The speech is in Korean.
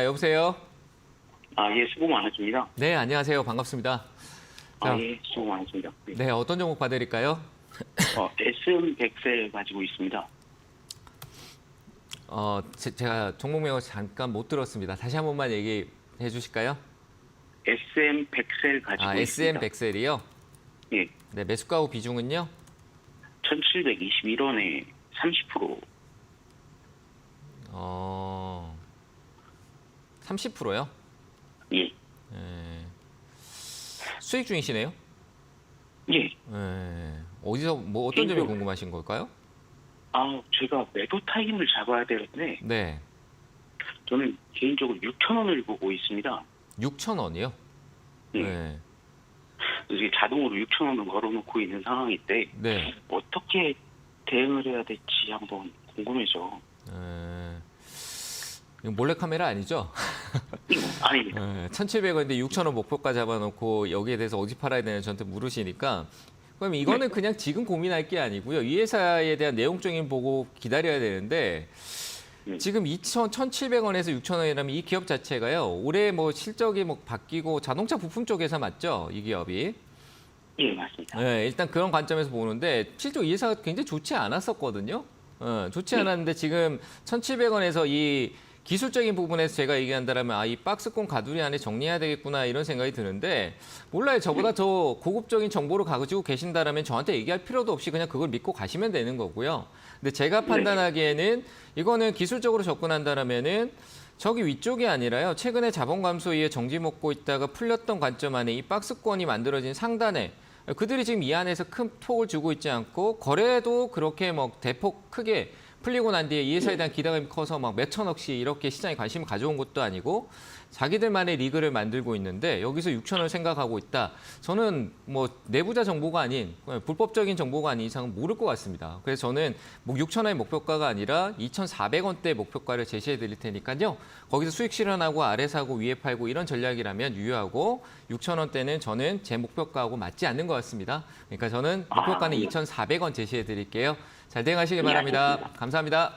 아, 여보세요? 아, 예, 수고 많으십니다. 네, 안녕하세요. 반갑습니다. 아, 자, 예, 수고 많으십니다. 네. 네, 어떤 종목 봐드릴까요? 어, SM100세 가지고 있습니다. 어, 제, 가 종목명을 잠깐 못 들었습니다. 다시 한 번만 얘기해 주실까요? SM100세 가지고 아, 있습니다. SM 백셀이요? 예, 네, 매수가하고 비중은요? 1721원에 30%. 어, 30%요? 예, 수익 중이시네요? 예. 네. 어디서, 뭐, 어떤 점이 개인적으로- 궁금하신 걸까요? 아, 제가 매도 타임을 잡아야 되는데, 네. 저는 개인적으로 6,000원을 보고 있습니다. 6,000원이요? 예. 네. 그래서 이게 자동으로 6,000원을 걸어놓고 있는 상황인데, 네. 어떻게 대응을 해야 될지 한번 궁금해서. 에, 이거 몰래카메라 아니죠? 아닙니다. 네, 1,700원인데 6,000원 목표가 잡아놓고 여기에 대해서 어디 팔아야 되나 저한테 물으시니까 그럼 이거는 그냥 지금 고민할 게 아니고요. 이 회사에 대한 내용적인 보고 기다려야 되는데 네. 지금 2,000, 1,700원에서 6,000원이라면 이 기업 자체가요. 올해 뭐 실적이 뭐 바뀌고 자동차 부품 쪽에서 맞죠? 이 기업이. 예, 맞습니다. 네, 일단 그런 관점에서 보는데 실제 이 회사가 굉장히 좋지 않았었거든요. 어, 좋지 네. 않았는데 지금 1,700원에서 이 기술적인 부분에서 제가 얘기한다라면 아 이 박스권 가두리 안에 정리해야 되겠구나 이런 생각이 드는데 몰라요 저보다 더 고급적인 정보를 가지고 계신다라면 저한테 얘기할 필요도 없이 그냥 그걸 믿고 가시면 되는 거고요. 근데 제가 판단하기에는 이거는 기술적으로 접근한다라면은 저기 위쪽이 아니라요. 최근에 자본 감소 이에 정지 먹고 있다가 풀렸던 관점 안에 이 박스권이 만들어진 상단에 그들이 지금 이 안에서 큰 폭을 주고 있지 않고 거래도 그렇게 뭐 대폭 크게 풀리고 난 뒤에 이 회사에 대한 기대감이 커서 막 몇천억씩 이렇게 시장에 관심을 가져온 것도 아니고 자기들만의 리그를 만들고 있는데 여기서 6천을 생각하고 있다. 저는 뭐 내부자 정보가 아닌 불법적인 정보가 아닌 이상은 모를 것 같습니다. 그래서 저는 뭐 6천원의 목표가가 아니라 2,400원대 목표가를 제시해 드릴 테니까요. 거기서 수익 실현하고 아래 사고 위에 팔고 이런 전략이라면 유효하고 6천원대는 저는 제 목표가하고 맞지 않는 것 같습니다. 그러니까 저는 목표가는 아, 예. 2,400원 제시해 드릴게요. 잘 대응하시길 예, 바랍니다. 알겠습니다. 감사합니다.